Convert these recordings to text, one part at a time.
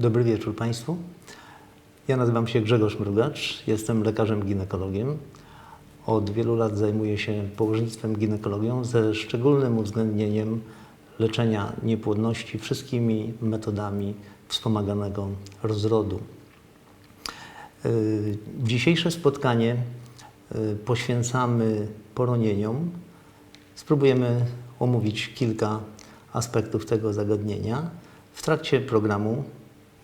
Dobry wieczór Państwu. Ja nazywam się Grzegorz Mrugacz, jestem lekarzem ginekologiem. Od wielu lat zajmuję się położnictwem ginekologią ze szczególnym uwzględnieniem leczenia niepłodności wszystkimi metodami wspomaganego rozrodu. Y, Dzisiejsze spotkanie y, poświęcamy poronieniom. Spróbujemy omówić kilka aspektów tego zagadnienia. W trakcie programu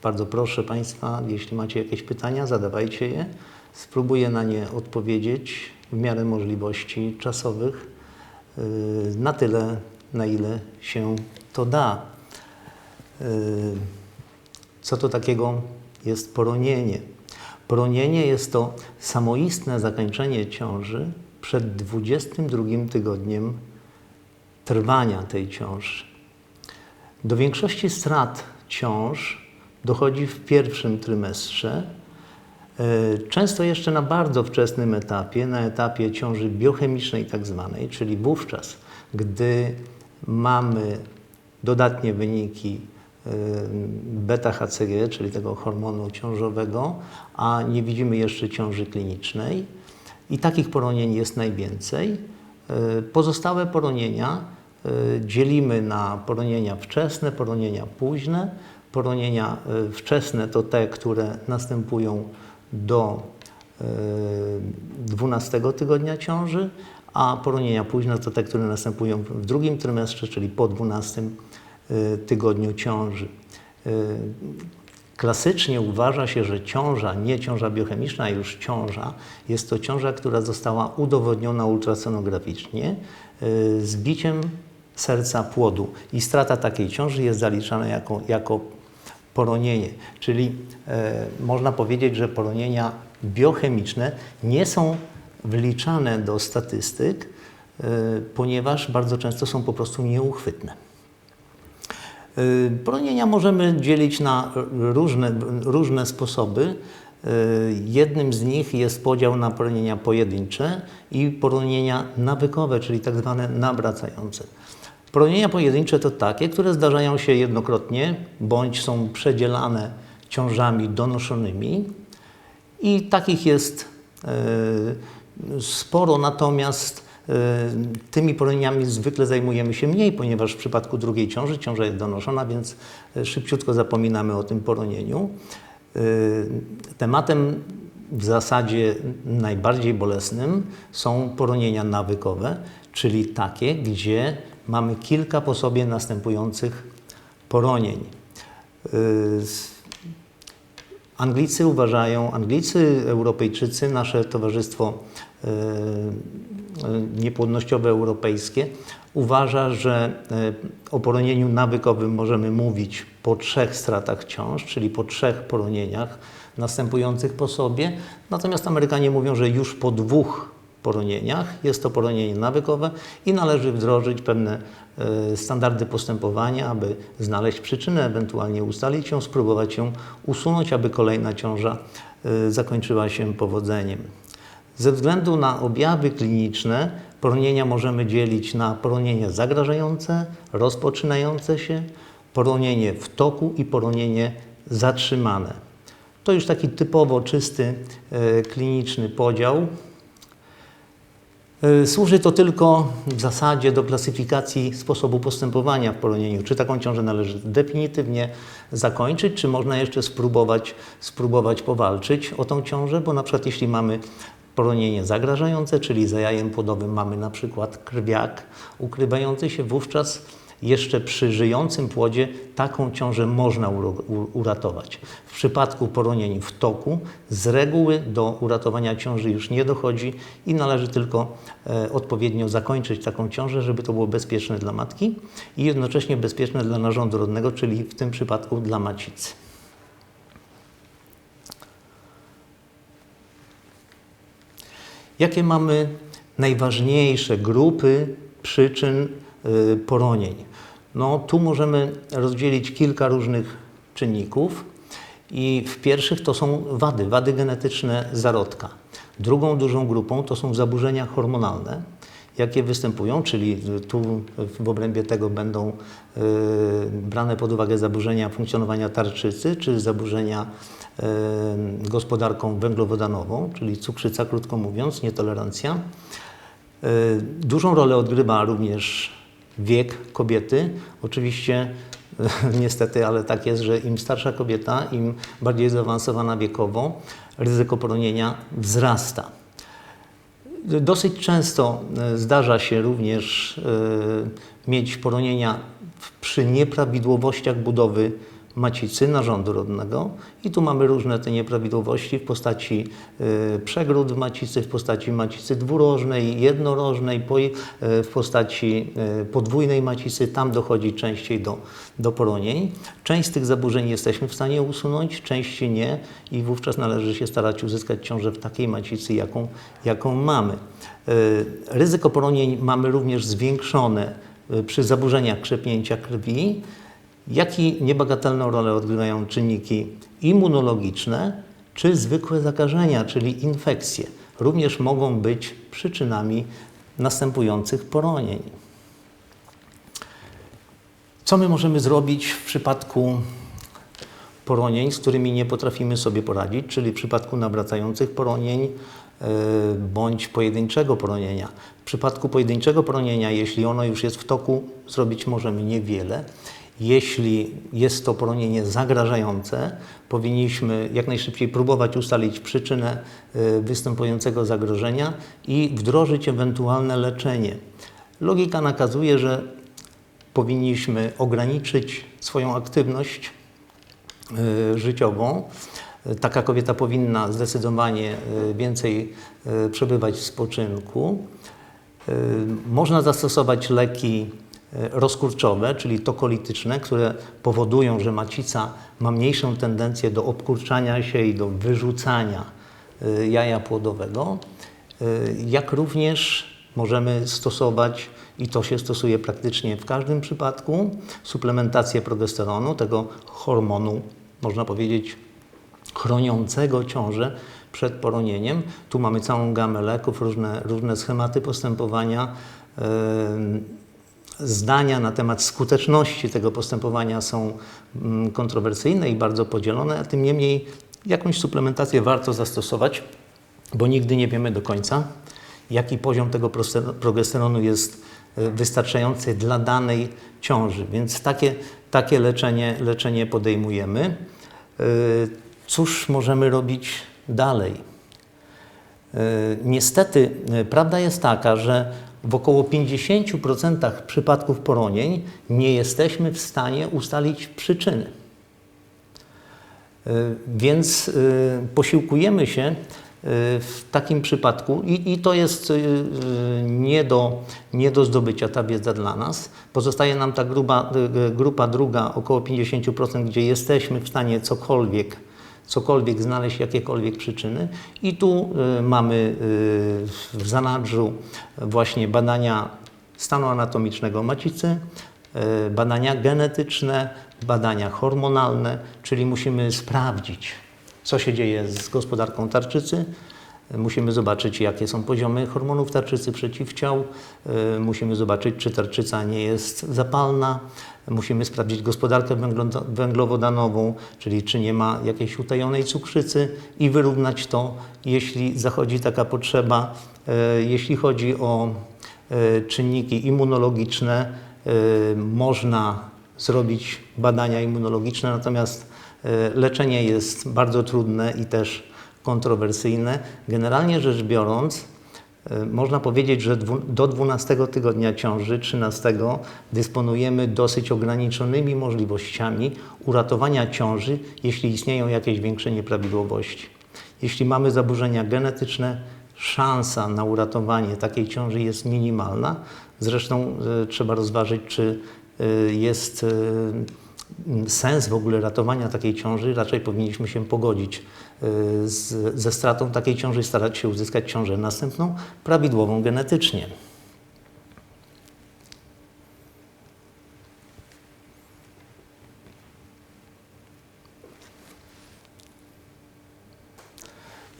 bardzo proszę Państwa, jeśli macie jakieś pytania, zadawajcie je. Spróbuję na nie odpowiedzieć w miarę możliwości czasowych, y, na tyle, na ile się to da. Y, Co to takiego jest poronienie? Poronienie jest to samoistne zakończenie ciąży przed 22 tygodniem trwania tej ciąży. Do większości strat ciąż dochodzi w pierwszym trymestrze, e, często jeszcze na bardzo wczesnym etapie, na etapie ciąży biochemicznej tak zwanej, czyli wówczas, gdy mamy dodatnie wyniki e, beta-HCG, czyli tego hormonu ciążowego, a nie widzimy jeszcze ciąży klinicznej. I takich poronień jest najwięcej. E, Pozostałe poronienia dzielimy na poronienia wczesne, poronienia późne. Poronienia e, wczesne to te, które następują do e, 12 tygodnia ciąży, a poronienia późne to te, które następują w drugim trymestrze, czyli po 12 e, tygodniu ciąży. E, Klasycznie uważa się, że ciąża, nie ciąża biochemiczna, już ciąża, jest to ciąża, która została udowodniona ultrasonograficznie z biciem serca płodu. I strata takiej ciąży jest zaliczana jako, jako poronienie. Czyli e, można powiedzieć, że poronienia biochemiczne nie są wliczane do statystyk, e, ponieważ bardzo często są po prostu nieuchwytne. Y, Poronienia możemy dzielić na różne, różne sposoby. Y, Jednym z nich jest podział na poronienia pojedyncze i poronienia nawykowe, czyli tak zwane nawracające. Poronienia pojedyncze to takie, które zdarzają się jednokrotnie bądź są przedzielane ciążami donoszonymi i takich jest e, sporo, natomiast e, tymi poronieniami zwykle zajmujemy się mniej, ponieważ w przypadku drugiej ciąży ciąża jest donoszona, więc e, szybciutko zapominamy o tym poronieniu. Tematem w zasadzie najbardziej bolesnym są poronienia nawykowe, czyli takie, gdzie mamy kilka po sobie następujących poronień. E, Anglicy uważają, Anglicy, Europejczycy, nasze Towarzystwo e, e, Niepłodnościowe Europejskie uważa, że o poronieniu nawykowym możemy mówić po trzech stratach ciąż, czyli po trzech poronieniach następujących po sobie. Natomiast Amerykanie mówią, że już po dwóch poronieniach jest to poronienie nawykowe i należy wdrożyć pewne e, standardy postępowania, aby znaleźć przyczynę, ewentualnie ustalić ją, spróbować ją usunąć, aby kolejna ciąża e, zakończyła się powodzeniem. Ze względu na objawy kliniczne poronienia możemy dzielić na poronienia zagrażające, rozpoczynające się, poronienie w toku i poronienie zatrzymane. To już taki typowo czysty e, kliniczny podział. Y, Służy to tylko w zasadzie do klasyfikacji sposobu postępowania w poronieniu. Czy taką ciążę należy definitywnie zakończyć, czy można jeszcze spróbować, spróbować powalczyć o tą ciążę, bo na przykład jeśli mamy poronienie zagrażające, czyli za jajem płodowym mamy na przykład krwiak ukrywający się, wówczas jeszcze przy żyjącym płodzie taką ciążę można uratować. W przypadku poronień w toku z reguły do uratowania ciąży już nie dochodzi i należy tylko e, odpowiednio zakończyć taką ciążę, żeby to było bezpieczne dla matki i jednocześnie bezpieczne dla narządu rodnego, czyli w tym przypadku dla macicy. Jakie mamy najważniejsze grupy przyczyn poronień? No, tu możemy rozdzielić kilka różnych czynników i w pierwszych to są wady, wady genetyczne zarodka. Drugą dużą grupą to są zaburzenia hormonalne. jakie występują, czyli tu w obrębie tego będą y, brane pod uwagę zaburzenia funkcjonowania tarczycy, czy zaburzenia y, gospodarką węglowodanową, czyli cukrzyca, krótko mówiąc, nietolerancja. Y, Dużą rolę odgrywa również wiek kobiety. Oczywiście, niestety, ale tak jest, że im starsza kobieta, im bardziej zaawansowana wiekowo, ryzyko poronienia wzrasta. Dosyć często e, zdarza się również e, mieć poronienia przy nieprawidłowościach budowy macicy narządu rodnego i tu mamy różne te nieprawidłowości w postaci e, przegród w macicy, w postaci macicy dwurożnej, jednorożnej, e, w postaci e, podwójnej macicy. Tam dochodzi częściej do, do poronień. Część z tych zaburzeń jesteśmy w stanie usunąć, części nie i wówczas należy się starać uzyskać ciążę w takiej macicy, jaką, jaką mamy. Ryzyko poronień mamy również zwiększone przy zaburzeniach krzepnięcia krwi, jak i niebagatelną rolę odgrywają czynniki immunologiczne czy zwykłe zakażenia, czyli infekcje. Również mogą być przyczynami następujących poronień. Co my możemy zrobić w przypadku poronień, z którymi nie potrafimy sobie poradzić, czyli w przypadku nawracających poronień yy, bądź pojedynczego poronienia. W przypadku pojedynczego poronienia, jeśli ono już jest w toku, zrobić możemy niewiele. Jeśli jest to poronienie zagrażające, powinniśmy jak najszybciej próbować ustalić przyczynę yy, występującego zagrożenia i wdrożyć ewentualne leczenie. Logika nakazuje, że powinniśmy ograniczyć swoją aktywność y, życiową. Y, Taka kobieta powinna zdecydowanie y, więcej y, przebywać w spoczynku. Y, Można zastosować leki y, rozkurczowe, czyli tokolityczne, które powodują, że macica ma mniejszą tendencję do obkurczania się i do wyrzucania y, jaja płodowego. Y, Jak również możemy stosować, i to się stosuje praktycznie w każdym przypadku, suplementację progesteronu, tego hormonu, można powiedzieć, chroniącego ciążę przed poronieniem. Tu mamy całą gamę leków, różne, różne schematy postępowania. Em, Zdania na temat skuteczności tego postępowania są mm, kontrowersyjne i bardzo podzielone, a tym niemniej jakąś suplementację warto zastosować, bo nigdy nie wiemy do końca, jaki poziom tego progesteronu jest e, wystarczający dla danej ciąży. Więc takie, takie leczenie, leczenie podejmujemy. E, Cóż możemy robić dalej? E, Niestety, prawda jest taka, że w około 50% przypadków poronień nie jesteśmy w stanie ustalić przyczyny. E, Więc e, posiłkujemy się e, w takim przypadku, i, i to jest nie do, nie do zdobycia ta wiedza dla nas. Pozostaje nam ta grupa druga, około 50%, gdzie jesteśmy w stanie cokolwiek, cokolwiek znaleźć, jakiekolwiek przyczyny. I tu e, mamy e, w zanadrzu właśnie badania stanu anatomicznego macicy, e, badania genetyczne, badania hormonalne, czyli musimy sprawdzić, co się dzieje z gospodarką tarczycy. Musimy zobaczyć, jakie są poziomy hormonów tarczycy, przeciwciał. E, Musimy zobaczyć, czy tarczyca nie jest zapalna. Musimy sprawdzić gospodarkę węglo- węglowodanową, czyli czy nie ma jakiejś utajonej cukrzycy i wyrównać to, jeśli zachodzi taka potrzeba. E, Jeśli chodzi o e, czynniki immunologiczne, można zrobić badania immunologiczne, natomiast leczenie jest bardzo trudne i też kontrowersyjne. Generalnie rzecz biorąc, e, można powiedzieć, że do 12 tygodnia ciąży, 13, dysponujemy dosyć ograniczonymi możliwościami uratowania ciąży, jeśli istnieją jakieś większe nieprawidłowości. Jeśli mamy zaburzenia genetyczne, szansa na uratowanie takiej ciąży jest minimalna. Zresztą e, trzeba rozważyć, czy e, jest sens w ogóle ratowania takiej ciąży. Raczej powinniśmy się pogodzić e, z, ze stratą takiej ciąży i starać się uzyskać ciążę następną, prawidłową genetycznie.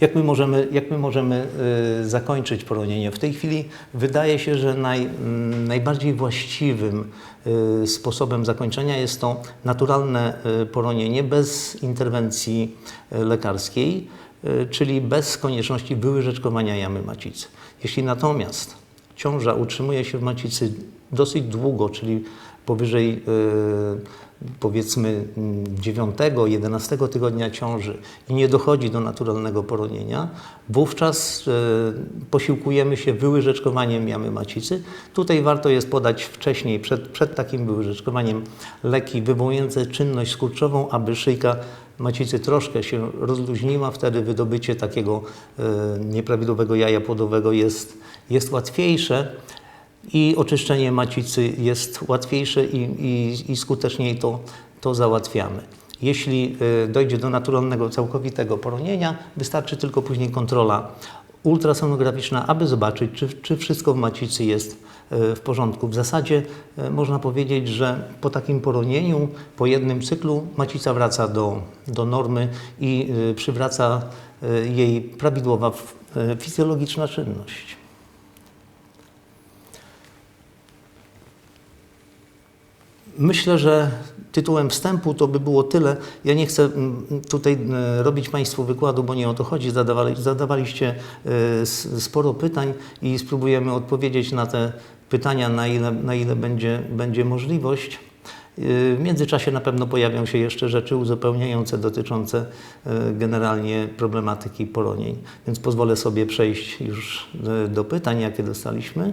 Jak my możemy, jak my możemy y, zakończyć poronienie? W tej chwili wydaje się, że naj, mm, najbardziej właściwym y, sposobem zakończenia jest to naturalne y, poronienie bez interwencji lekarskiej, czyli bez konieczności wyłyżeczkowania jamy macicy. Jeśli natomiast ciąża utrzymuje się w macicy dosyć długo, czyli powyżej powiedzmy 9-11 tygodnia ciąży i nie dochodzi do naturalnego poronienia, wówczas y, posiłkujemy się wyłyżeczkowaniem jamy macicy. Tutaj warto jest podać wcześniej, przed, przed takim wyłyżeczkowaniem, leki wywołujące czynność skurczową, aby szyjka macicy troszkę się rozluźniła, wtedy wydobycie takiego y, nieprawidłowego jaja płodowego jest, jest łatwiejsze i oczyszczenie macicy jest łatwiejsze i, i, i skuteczniej to, to załatwiamy. Jeśli y, dojdzie do naturalnego, całkowitego poronienia, wystarczy tylko później kontrola ultrasonograficzna, aby zobaczyć, czy, czy wszystko w macicy jest y, w porządku. W zasadzie y, można powiedzieć, że po takim poronieniu, po jednym cyklu, macica wraca do, do normy i przywraca jej prawidłowa fizjologiczna czynność. Myślę, że tytułem wstępu to by było tyle. Ja nie chcę mm, tutaj e, robić Państwu wykładu, bo nie o to chodzi. Zadawali, zadawaliście e, sporo pytań i spróbujemy odpowiedzieć na te pytania, na ile, na ile będzie, będzie możliwość. E, W międzyczasie na pewno pojawią się jeszcze rzeczy uzupełniające dotyczące generalnie problematyki poronień, więc pozwolę sobie przejść już do pytań, jakie dostaliśmy.